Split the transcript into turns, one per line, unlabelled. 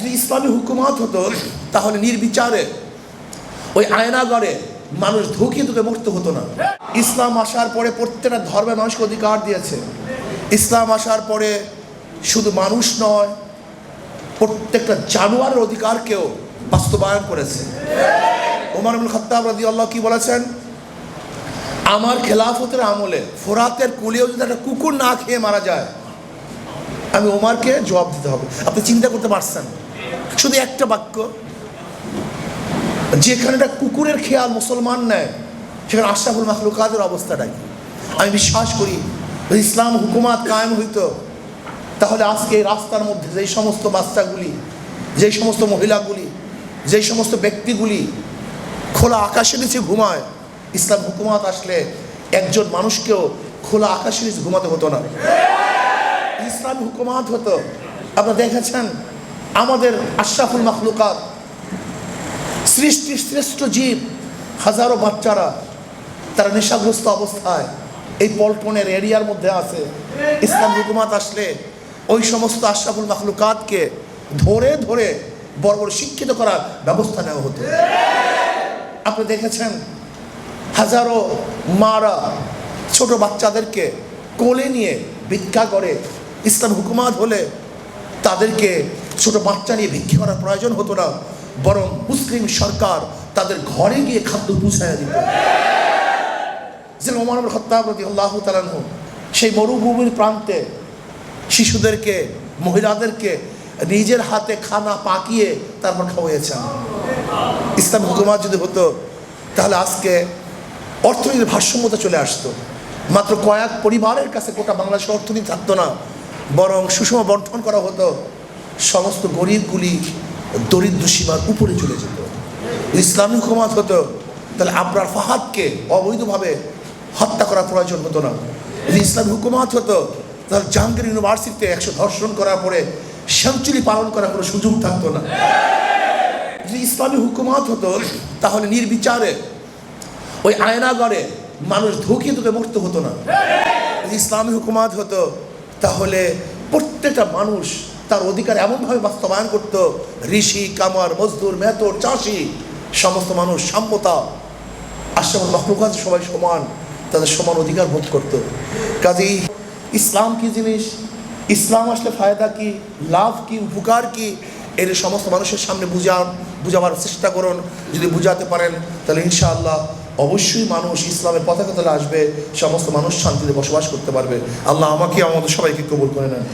যদি ইসলামী হুকুমাত হতো, তাহলে নির্বিচারে ওই আয়নাগরে মানুষ ধুকিয়ে ধুকে মরতে হতো না। ইসলাম আসার পরে প্রত্যেকটা ধর্মের মানুষকে অধিকার দিয়েছে। ইসলাম আসার পরে শুধু মানুষ নয়, প্রত্যেকটা জানোয়ারের অধিকারকেও বাস্তবায়ন করেছে। ওমর আবুল খত্তাব রাজি আল্লাহ কি বলেছেন? আমার খেলাফতের আমলে ফোরাতের কুলেও যদি একটা কুকুর না খেয়ে মারা যায়, আমি ওমারকে জবাব দিতে হবে। আপনি চিন্তা করতে পারছেন শুধু একটা বাক্য, যেখানে একটা কুকুরের খেয়াল মুসলমান নেয়, সেখানে আশরাফুল মাখলুকাদের অবস্থাটা কি? আমি বিশ্বাস করি ইসলাম হুকুমাত কায়েম হইতো, তাহলে আজকে এই রাস্তার মধ্যে যেই সমস্ত বাচ্চাগুলি, যেই সমস্ত মহিলাগুলি, যেই সমস্ত ব্যক্তিগুলি খোলা আকাশের নিচে ঘুমায়, ইসলাম হুকুমাত আসলে একজন মানুষকেও খোলা আকাশের নিচে ঘুমাতে হতো না। ইসলাম হুকুমাত হতো। আপনারা দেখেছেন আমাদের আশরাফুল মাখলুকাত, সৃষ্টির শ্রেষ্ঠ জীব, হাজারো বাচ্চারা তারা নেশাগ্রস্ত অবস্থায় এই পল্টনের এরিয়ার মধ্যে আছে। ইসলাম হুকুমাত আসলে ওই সমস্ত আশরাফুল মাখলুকাতকে ধরে ধরে বড় বড় শিক্ষিত করার ব্যবস্থা নেওয়া হতো। আপনি দেখেছেন হাজারো মারা ছোট বাচ্চাদেরকে কোলে নিয়ে ভিক্ষা করে। ইসলাম হুকুমাত হলে তাদেরকে ছোট বাচ্চা নিয়ে ভিক্ষা করার প্রয়োজন হতো না, বরং মুসলিম সরকার তাদের ঘরে গিয়ে খাদ্য পৌঁছায় দিত। যে সেই মরুভূমির প্রান্তে শিশুদেরকে, মহিলাদেরকে নিজের হাতে খানা পাকিয়ে তারপর খাওয়াইয়েছেন। ইসলাম হুকুমাত যদি হতো, তাহলে আজকে অর্থনীতির ভারসাম্যতা চলে আসতো। মাত্র কয়েক পরিবারের কাছে গোটা বাংলাদেশের অর্থনীতি থাকতো না, বরং সুষম বন্টন করা হতো। সমস্ত গরিবগুলি দরিদ্র সীমার উপরে চলে যেত। ইসলামী হুকুমাত হতো, তাহলে আবরার ফাহাদকে অবৈধভাবে হত্যা করার প্রয়োজন হতো না। যদি ইসলামী হুকুমাত হতো, তাহলে জাহাঙ্গীর ইউনিভার্সিটিতে একশো ধর্ষণ করার পরে সেঞ্চুরি পালন করার কোনো সুযোগ থাকতো না। যদি ইসলামী হুকুমাত হতো, তাহলে নির্বিচারে ওই আয়নাগড়ে মানুষ ধুকিয়ে ধুকে মরতে হতো না। যদি ইসলামী হুকুমাত হতো, তাহলে প্রত্যেকটা মানুষ তার অধিকার এমনভাবে বাস্তবায়ন করত, ঋষি, কামার, মজদুর মেহতর চাষি, সমস্ত মানুষ, সাম্যতা। আশ্রমের মখলুকাত সবাই সমান, তাদের সমান অধিকার ভোগ করত। কাজেই ইসলাম কি জিনিস? ইসলাম আসলে ফায়দা কি? লাভ কি? উপকার কি? এর সমস্ত মানুষের সামনে বুঝান, বুঝাবার চেষ্টা করুন। যদি বুঝাতে পারেন, তাহলে ইনশাআল্লাহ অবশ্যই মানুষ ইসলামের পতাকা তলে আসবে, সমস্ত মানুষ শান্তিতে বসবাস করতে পারবে। আল্লাহ আমাকে, আমাদের সবাইকে কবুল করে নেন।